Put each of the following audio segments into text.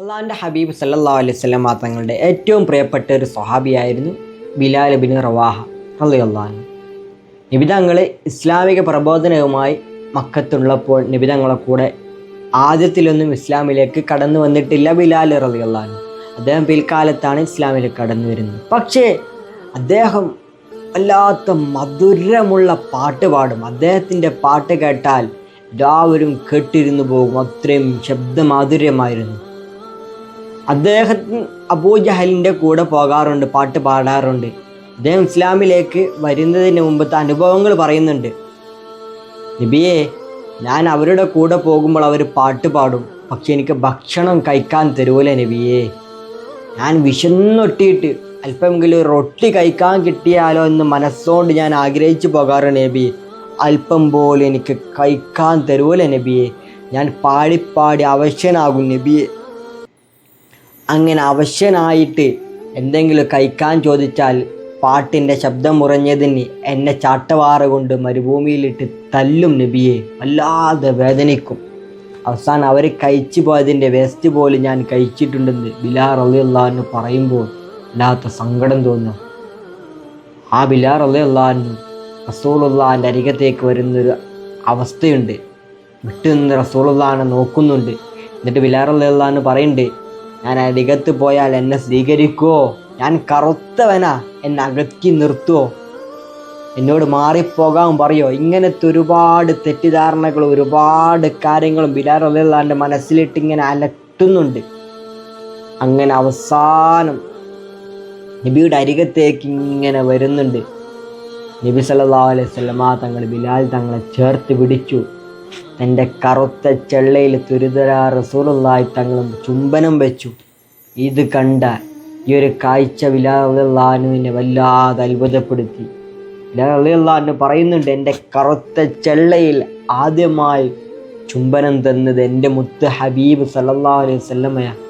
അള്ളാഹിന്റെ ഹബീബ് സല്ലാ അലൈഹി മാത്രങ്ങളുടെ ഏറ്റവും പ്രിയപ്പെട്ട ഒരു സ്വഹാബിയായിരുന്നു ബിലാൽ ബിൻ റവാഹ അള്ളാഹു നിബിതങ്ങൾ ഇസ്ലാമിക പ്രബോധനവുമായി മക്കത്തുള്ളപ്പോൾ നിബിതങ്ങളെ കൂടെ ആദ്യത്തിലൊന്നും ഇസ്ലാമിലേക്ക് കടന്നു വന്നിട്ടില്ല ബിലാൽ റളിയല്ലാഹു അദ്ദേഹം പിൽക്കാലത്താണ് ഇസ്ലാമിലേക്ക് കടന്നു വരുന്നത്. പക്ഷേ അദ്ദേഹം വല്ലാത്ത മധുരമുള്ള പാട്ട് പാടും. അദ്ദേഹത്തിന്റെ പാട്ട് കേട്ടാൽ എല്ലാവരും കേട്ടിരുന്നു പോകും. അത്രയും ശബ്ദമാധുര്യമായിരുന്നു. അദ്ദേഹത്തിന് അബൂജഹലിന്റെ കൂടെ പോകാറുണ്ട് പാട്ട് പാടാറുണ്ട്. അദ്ദേഹം ഇസ്ലാമിലേക്ക് വരുന്നതിന് മുമ്പത്തെ അനുഭവങ്ങൾ പറയുന്നുണ്ട്. നബിയെ ഞാൻ അവരുടെ കൂടെ പോകുമ്പോൾ അവർ പാട്ട് പാടും പക്ഷെ എനിക്ക് ഭക്ഷണം കഴിക്കാൻ തരൂല നബിയെ. ഞാൻ വിശന്നൊട്ടിയിട്ട് അല്പമെങ്കിലും റൊട്ടി കഴിക്കാൻ കിട്ടിയാലോ എന്ന് മനസ്സുകൊണ്ട് ഞാൻ ആഗ്രഹിച്ചു പോകാറുണ്ട് നബി അല്പം പോലും എനിക്ക് കഴിക്കാൻ തരൂല നബിയെ. ഞാൻ പാടിപ്പാടി അവശനാകും നബിയെ. അങ്ങനെ അവശ്യനായിട്ട് എന്തെങ്കിലും കഴിക്കാൻ ചോദിച്ചാൽ പാട്ടിന്റെ ശബ്ദം മുറഞ്ഞതിന് എന്നെ ചാട്ടവാറ കൊണ്ട് മരുഭൂമിയിലിട്ട് തല്ലും നബിയെ. വല്ലാതെ വേദനിക്കും. അവസാനം അവർ കഴിച്ചു പോയതിന്റെ വേസ്റ്റ് പോലും ഞാൻ കഴിച്ചിട്ടുണ്ടെന്ന് ബിലാർ അള്ളാഹു പറയുമ്പോൾ വല്ലാത്ത സങ്കടം തോന്നുക ആ ബിലാർ അള്ളാഹു റസൂളുള്ളാന്റെ അരികത്തേക്ക് വരുന്നൊരു അവസ്ഥയുണ്ട്. വിട്ടുനിന്ന് റസൂളുള്ളാനെ നോക്കുന്നുണ്ട്. എന്നിട്ട് ബിലാർ അള്ളാഹു പറയുന്നുണ്ട് ഞാൻ അരികത്ത് പോയാൽ എന്നെ സ്വീകരിക്കുവോ? ഞാൻ കറുത്തവനാ എന്നെ അകറ്റി നിർത്തുവോ? എന്നോട് മാറിപ്പോകാൻ പറയോ? ഇങ്ങനത്തെ ഒരുപാട് തെറ്റിദ്ധാരണകളും ഒരുപാട് കാര്യങ്ങളും ബിലാർ അള്ളാന്റെ മനസ്സിലിട്ട് ഇങ്ങനെ അലട്ടുന്നുണ്ട്. അങ്ങനെ അവസാനം നബിയുടെ അരികത്തേക്ക് ഇങ്ങനെ വരുന്നുണ്ട്. നബി സല്ലാ അലൈഹി സ്വലമ തങ്ങൾ ബിലാൽ തങ്ങളെ ചേർത്ത് പിടിച്ചു. തന്റെ കറുത്ത ചെള്ളയിൽ തുരിതരാ റസൂലുള്ളാഹി തങ്ങളും ചുംബനം വെച്ചു. ഇത് കണ്ട ഈ ഒരു കാഴ്ച ബിലാലുവിനെ വല്ലാതെ അത്ഭുതപ്പെടുത്തി. ബിലാലുള്ളാഹു പറയുന്നുണ്ട് എന്റെ കറുത്ത ചെള്ളയിൽ ആദ്യമായി ചുംബനം തന്നത് എന്റെ മുത്ത് ഹബീബ് സല്ലല്ലാഹു അലൈഹി വസല്ലമയാണ്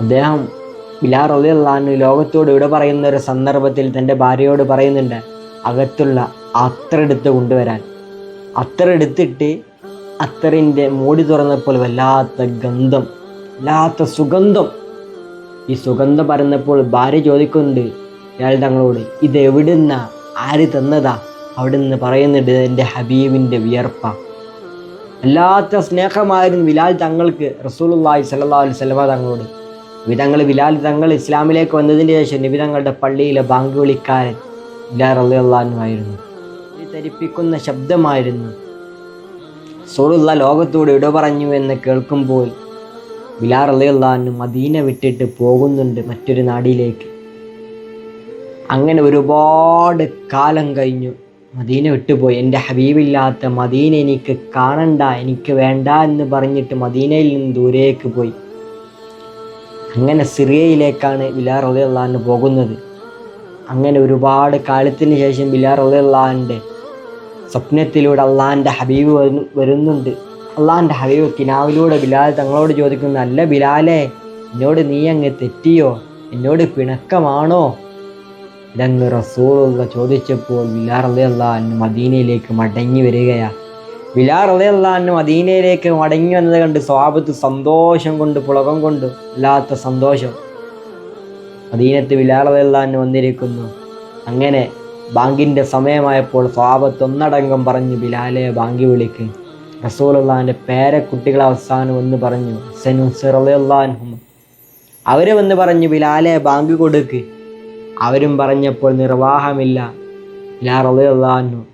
അദ്ദേഹം ബിലാർ അള്ളാഹു ലോകത്തോട് ഇവിടെ പറയുന്ന ഒരു സന്ദർഭത്തിൽ തന്റെ ഭാര്യയോട് പറയുന്നുണ്ട് അകത്തുള്ള അത്ര എടുത്ത് കൊണ്ടുവരാൻ. അത്ര എടുത്തിട്ട് അത്തറിന്റെ മൂടി തുറന്നപ്പോൾ വല്ലാത്ത ഗന്ധം വല്ലാത്ത സുഗന്ധം. ഈ സുഗന്ധം പറഞ്ഞപ്പോൾ ഭാര്യ ചോദിക്കുന്നുണ്ട് ഇയാൾ തങ്ങളോട് ഇത് എവിടുന്ന? ആര് തന്നതാ? അവിടെ നിന്ന് പറയുന്നുണ്ട് എന്റെ ഹബീബിന്റെ വിയർപ്പ. വല്ലാത്ത സ്നേഹമായിരുന്നു ബിലാൽ തങ്ങൾക്ക് റസൂലുള്ളാഹി സല്ലാ അലൈഹി വസല്ലമ തങ്ങളോട്. വിധങ്ങൾ ബിലാൽ തങ്ങൾ ഇസ്ലാമിലേക്ക് വന്നതിന് ശേഷം നിബിതങ്ങളുടെ പള്ളിയിലെ ബാങ്ക് വിളിക്കാരൻ ബിലാൽ അള്ളാഹുമായിരുന്നു ധരിപ്പിക്കുന്ന ശബ്ദമായിരുന്നു. സോറുള്ള ലോകത്തോട് ഇട പറഞ്ഞു എന്ന് കേൾക്കുമ്പോൾ ബിലാർ അള്ളാഹു മദീന വിട്ടിട്ട് പോകുന്നുണ്ട് മറ്റൊരു നാടിയിലേക്ക് അങ്ങനെ ഒരുപാട് കാലം കഴിഞ്ഞു. മദീന വിട്ടുപോയി. എന്റെ ഹബീബില്ലാത്ത മദീന എനിക്ക് കാണണ്ട എനിക്ക് വേണ്ട എന്ന് പറഞ്ഞിട്ട് മദീനയിൽ നിന്ന് ദൂരേക്ക് പോയി. അങ്ങനെ സിറിയയിലേക്കാണ് ബിലാർ അള്ളാഹു പോകുന്നത്. അങ്ങനെ ഒരുപാട് കാലത്തിന് ശേഷം ബിലാർ അള്ളാഹിന്റെ സ്വപ്നത്തിലൂടെ അള്ളാഹിന്റെ ഹബീബ് വരുന്നുണ്ട്. അള്ളാഹിന്റെ ഹബീബ് കിനാവിലൂടെ ബിലാൽ തങ്ങളോട് ചോദിക്കുന്നു അല്ല ബിലാലെ എന്നോട് നീ അങ്ങ് തെറ്റിയോ? എന്നോട് പിണക്കമാണോ? ഇതങ്ങ് റസൂൾ ചോദിച്ചപ്പോൾ ബിലാർ അള്ളാഹു മദീനയിലേക്ക് മടങ്ങി വരികയാ. ബിലാർ അള്ളാഹു മദീനയിലേക്ക് മടങ്ങി വന്നത് കണ്ട് സ്വാപത്ത് സന്തോഷം കൊണ്ട് പുളകം കൊണ്ട് ഇല്ലാത്ത സന്തോഷം. ബിലാർ അള്ളാഹു വന്നിരിക്കുന്നു. അങ്ങനെ ബാങ്കിന്റെ സമയമായപ്പോൾ സ്വാപത്ത് ഒന്നടങ്കം പറഞ്ഞു ബിലാലെ ബാങ്കി വിളിക്ക്. റസൂലുള്ളാഹിന്റെ പേരക്കുട്ടികൾ അവസാനം എന്ന് പറഞ്ഞു സെനുസിറുല്ലാൻഹും അവർ വന്ന് പറഞ്ഞു ബിലാലെ ബാങ്ക് കൊടുക്ക്. അവരും പറഞ്ഞപ്പോൾ നിർവാഹമില്ല. ബിലാ റളിയല്ലാഹു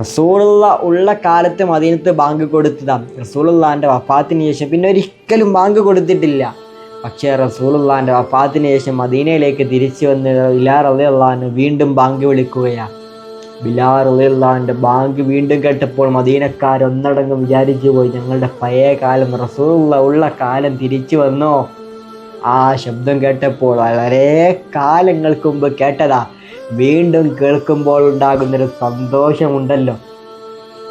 റസൂലുള്ള ഉള്ള കാലത്ത് മദീനത്ത് ബാങ്ക് കൊടുത്തതാണ് റസൂലുള്ളാന്റെ വഫാത്തിന് ശേഷം പിന്നെ ഒരിക്കലും ബാങ്ക് കൊടുത്തിട്ടില്ല. പക്ഷേ റസൂലുള്ളാന്റെ വഫാത്തിന് ശേഷം മദീനയിലേക്ക് തിരിച്ചു വന്ന് ബിലാർ അള്ളാഹു വീണ്ടും ബാങ്ക് വിളിക്കുകയാണ്. ബിലാർ അള്ളാഹുന്റെ ബാങ്ക് വീണ്ടും കേട്ടപ്പോൾ മദീനക്കാർ ഒന്നടങ്കം വിചാരിച്ചു പോയി ഞങ്ങളുടെ പഴയ കാലം റസൂലുള്ള ഉള്ള കാലം തിരിച്ചു വന്നോ? ആ ശബ്ദം കേട്ടപ്പോൾ വളരെ കാലങ്ങൾക്ക് മുമ്പ് കേട്ടതാ. വീണ്ടും കേൾക്കുമ്പോൾ ഉണ്ടാകുന്നൊരു സന്തോഷമുണ്ടല്ലോ.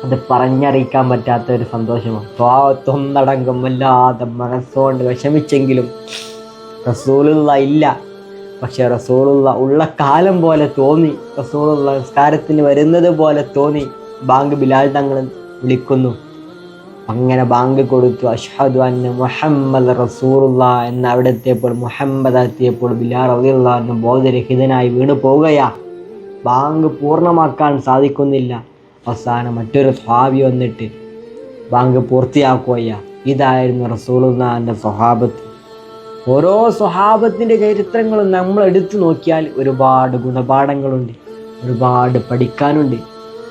അത് പറഞ്ഞറിയിക്കാൻ പറ്റാത്ത ഒരു സന്തോഷമാണ്. സ്വാത്തൊന്നടങ്കം വല്ലാതെ മനസ്സുകൊണ്ട് വിഷമിച്ചെങ്കിലും റസൂലുള്ള ഇല്ല. പക്ഷെ റസൂലുള്ള ഉള്ള കാലം പോലെ തോന്നി. റസൂലുള്ള നിസ്കാരത്തിന് വരുന്നത് പോലെ തോന്നി. ബാങ്ക് ബിലാൽ തങ്ങൾ വിളിക്കുന്നു. അങ്ങനെ ബാങ്ക് കൊടുത്തു. അഷ്ഹദു അന്ന മുഹമ്മദ് റസൂറുള്ള എന്ന് അവിടെ എത്തിയപ്പോൾ മുഹമ്മദ് എത്തിയപ്പോൾ ബിലാൽ റളിയല്ലാഹു എന്ന് ബോധരഹിതനായി വീണു പോവുകയാ ബാങ്ക് പൂർണമാക്കാൻ സാധിക്കുന്നില്ല. അവസാനം മറ്റൊരു സ്വാവി വന്നിട്ട് ബാങ്ക് പൂർത്തിയാക്കുകയ്യ ഇതായിരുന്നു റസൂലുള്ളാഹിന്റെ സ്വഹാബത്ത്. ഓരോ സ്വഹാബത്തിന്റെ ചരിത്രങ്ങളും നമ്മൾ എടുത്തു നോക്കിയാൽ ഒരുപാട് ഗുണപാഠങ്ങളുണ്ട് ഒരുപാട് പഠിക്കാനുണ്ട്.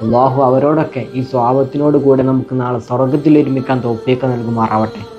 അള്ളാഹു അവരോടൊക്കെ ഈ സ്വഭാവത്തിനോട് കൂടെ നമുക്ക് നാളെ സ്വർഗത്തിൽ ഒരുമിക്കാൻ തോപ്പിയൊക്കെ നൽകുമാറാവട്ടെ.